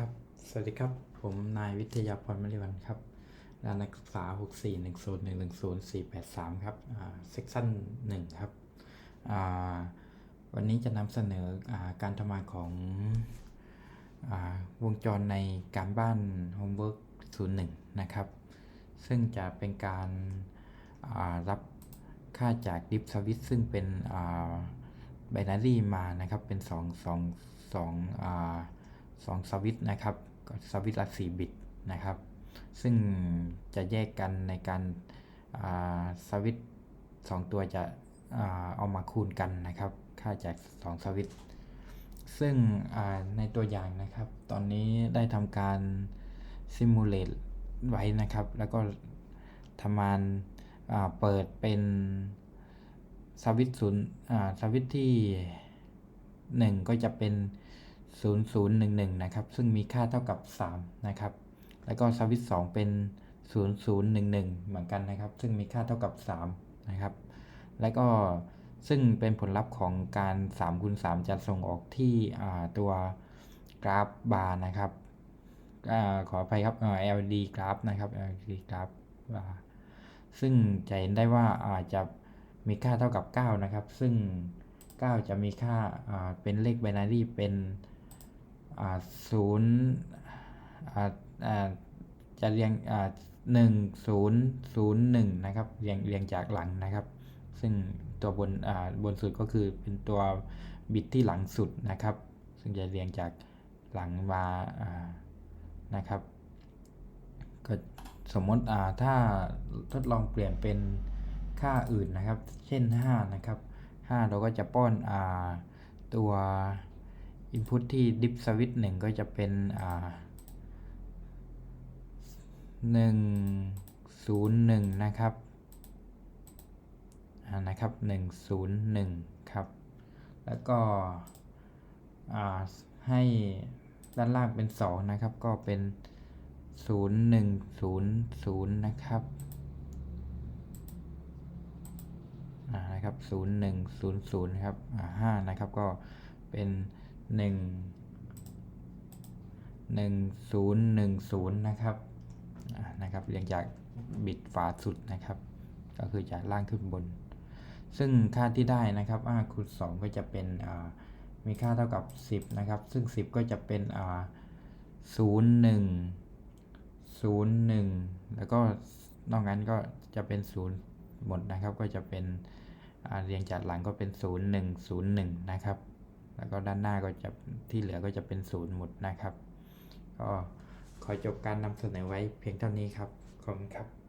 ครับ สวัสดีครับ ผมนายวิทยาพรมริวันครับรานนักศึกษา 641010483 ครับอ่าเซกชั่น1ครับ วันนี้จะนำเสนออการทำงานของอวงจรในการบ้าน Homework 01 นะครับ ซึ่งจะเป็นการารับค่าจาก Div Switch ซึ่งเป็นอ่าไบนารีมานะครับ เป็น 2 2 2อ่า 2 สวิตช์นะครับก็สวิตช์ละ4บิตนะครับ ซึ่งจะแยกกันในการาสวิตช์2ตัวจะเอามาคูณกันนะครับ ค่าจาก 2 สวิตช์ซึ่งในตัวอย่างนะครับ ตอนนี้ได้ทำการซิมูเลตไว้นะครับ แล้วก็ทำงานเปิดเป็นสวิตช์ศูนย์สวิตช์ที่ 1 ก็จะเป็น 0011 นะครับ ซึ่งมีค่าเท่ากับ 3 นะครับ แล้วก็สวิตช์2เป็น 0011 เหมือนกันนะครับ ซึ่งมีค่าเท่ากับ 3 นะครับ แล้วก็ซึ่งเป็นผลลัพธ์ของการ3คูณ3จะส่งออกที่ตัวกราฟบาร์นะครับอขออภัยครับ LD กราฟนะครับ LD กราฟบาร์ซึ่งจะเห็นได้ว่าอาจจะมีค่าเท่ากับ 9 นะครับ ซึ่ง 9 จะมีค่าเป็นเลขไบนารีเป็น ศูนย์จะเรียงหนึ่งศูนย์ศูนย์หนึ่งนะครับเรียงเรียงจากหลังนะครับ ซึ่งตัวบนบนสุดก็คือเป็นตัวบิตที่หลังสุดนะครับ ซึ่งจะเรียงจากหลังมานะครับก็สมมติถ้าทดลองเปลี่ยนเป็นค่าอื่นนะครับ เช่น 5 นะครับ 5 เราก็จะป้อนอตัว input ที่ dip switch 1ก็จะเป็นอ่าหนึ่งศูนย์หนึ่งนะครับนะครับหนึ่งศูนย์หนึ่งครับ แล้วก็ให้ด้านล่างเป็นสองนะครับ ก็เป็นศูนย์หนึ่งศูนย์ศูนย์นะครับนะครับศูนย์หนึ่งศูนย์ศูนย์ครับห้านะครับ ก็เป็น หนึ่งหนึ่งศูนย์หนึ่งศูนย์นะครับนะครับเรียงจากบิตฝาสุดนะครับ ก็คือจากล่างขึ้นบน ซึ่งค่าที่ได้นะครับอ่าคูณ2ก็จะเป็นอ่ามีค่าเท่ากับ 10 นะครับ ซึ่ง 10 ก็จะเป็นอ่า0 1 0 1แล้วก็นอกนั้นก็จะเป็น0หมดนะครับ ก็จะเป็นเรียงจากหลังก็เป็น 0 1 0 1 นะครับ แล้วก็ด้านหน้าก็จะที่เหลือก็จะเป็นศูนย์หมดนะครับ ก็ขอจบการนำเสนอไว้เพียงเท่านี้ครับ ขอบคุณครับ